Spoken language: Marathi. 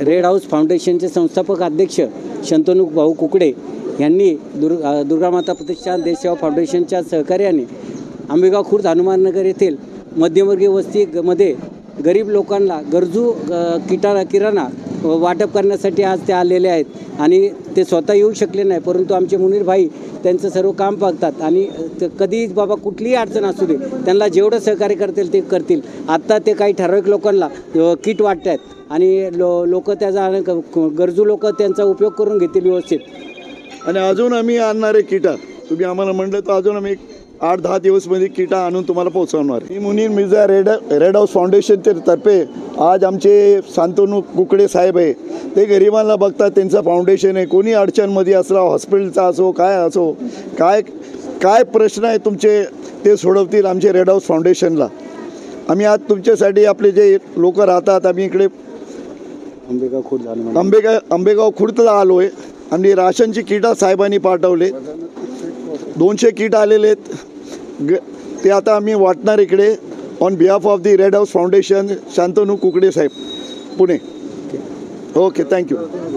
रेड हाऊस फाउंडेशनचे संस्थापक अध्यक्ष शंतनू भाऊ कुकडे यांनी दुर् दुर्गामाता प्रतिष्ठान देशसेवा फाउंडेशनच्या सहकार्याने आंबेगाव खुर्द हनुमाननगर येथील मध्यमवर्गीय वस्तीमध्ये गरीब लोकांना गरजू किटा किराणा वाटप करण्यासाठी आज ते आलेले आहेत. आणि ते स्वतः येऊ शकले नाही परंतु आमचे मुनीर भाई त्यांचं सर्व काम बघतात आणि ते कधीही बाबा कुठलीही अडचण असू दे त्यांना जेवढं सहकार्य करतील ते करतील. आत्ता ते काही ठराविक लोकांना किट वाटत आहेत आणि लो लोक त्याचा गरजू लोक त्यांचा उपयोग करून घेतील व्यवस्थित. आणि अजून आम्ही आणणारे किटा तुम्ही आम्हाला म्हणलं तर अजून आम्ही आठ दहा दिवसमध्ये किटा आणून तुम्हाला पोहोचवणार. मी Munir Mirza Red Red House Foundation ते तर्फे आज आमचे शांतनू कुकडे साहेब आहे. ते गरिबांना बघतात त्यांचं फाउंडेशन आहे. कोणी अडचणमध्ये असला हॉस्पिटलचा असो काय असो काय काय प्रश्न आहे तुमचे ते सोडवतील आमचे रेड हाऊस फाउंडेशनला आम्ही आज तुमच्यासाठी आपले जे लोक राहतात आम्ही इकडे आंबेगाव खुर्द आंबेगाव आंबेगाव खुर्दला आलो आहे आणि राशनची किटा साहेबांनी पाठवले. दोनशे किट आलेले आहेत. ग ते आता आम्ही वाटणार इकडे on behalf of the Red House Foundation Shantanu Kukde Saheb Pune. Okay thank you